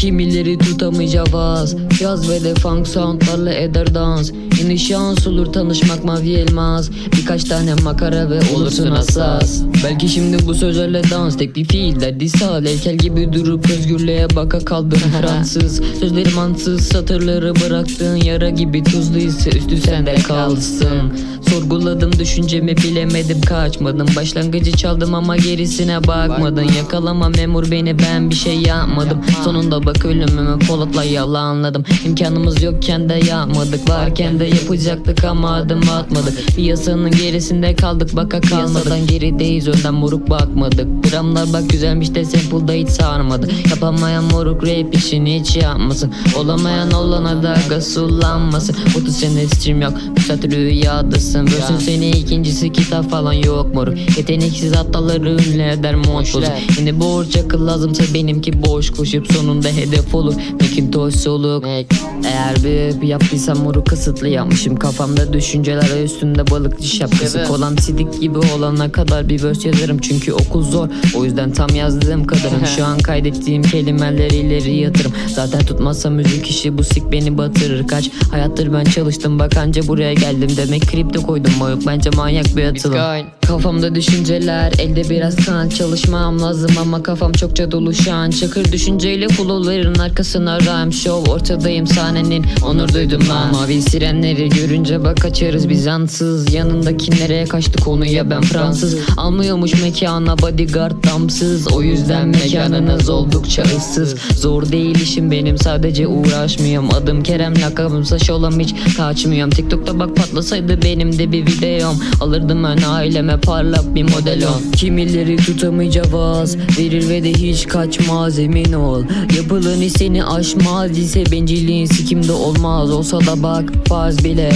Kimileri tutamayacağız Yaz ve de funk soundlarla eder dans Yeni şans olur tanışmak mavi elmas. Birkaç tane makara ve olursun hassas. Belki şimdi bu sözlerle dans Tek bir fiil derdi sağ. Heykel gibi durup özgürlüğe baka kaldım Fransız. Sözlerim ansız satırları bıraktığın yara gibi tuzluysa Üstü sende kalsın. Sorguladım düşüncemi bilemedim kaçmadım. Başlangıcı çaldım ama gerisine bakmadın. Yakalama memur beni ben bir şey yapmadım. Sonunda bak ölümümü Polat'la yalanladım. İmkanımız yokken de yapmadık Varken de yapacaktık ama adım atmadık. Piyasanın gerisinde kaldık baka kalmadan Gerideyiz önden moruk bakmadık. Dramlar bak güzelmiş de sample'da hiç sarmadı Yapamayan moruk rap işini hiç yapmasın. Olamayan olana da gasullanmasın 30 sene stream yok Bu saat rüyadasın. Versin seni ikincisi kitap falan yok moruk. Yeteneksiz hattaları ünlü eder monş bozuk Yine borç akıl lazımsa benimki boş koşup sonunda hedef olur. Macintosh soluk Eğer bir yaptıysam moru kısıtlı yapmışım Kafamda. Düşünceler üstünde balıkçı şapkası Evet. Kolam sidik gibi olana kadar bir verse yazarım. Çünkü okul zor. O yüzden tam yazdığım kadarım. Şu an kaydettiğim kelimeleri ileri yatırım. Zaten tutmazsa müzik işi bu sik beni batırır. Kaç hayattır ben çalıştım. Bak anca buraya geldim. Demek kripto koydum. Boyuk bence manyak bir atılım. Kafamda düşünceler. Elde biraz kan çalışmam lazım. Ama kafam çokça dolu şu an. Çakır düşünceyle flowların arkasına. Rhyme show Ortadayım sahnenin. Onur duydum lan. Mavi sirenleri görünce bak kaçarız Bizansız Yanındaki nereye kaçtı konuya ben Fransız. Almıyormuş mekana bodyguard damsız. O yüzden mekanınız oldukça ıssız. Zor değil işim benim sadece uğraşmıyorum. Adım Kerem lakabımsa şolam hiç kaçmıyorum. TikTok'ta bak patlasaydı benim de bir videom. Alırdım ben aileme parlak bir model on. Kimileri tutamayacağız Verir ve de hiç kaçmaz emin ol. Yapılanı seni aşmaz ise bencilliğin sikimde olmaz. Olsa da bak az bile.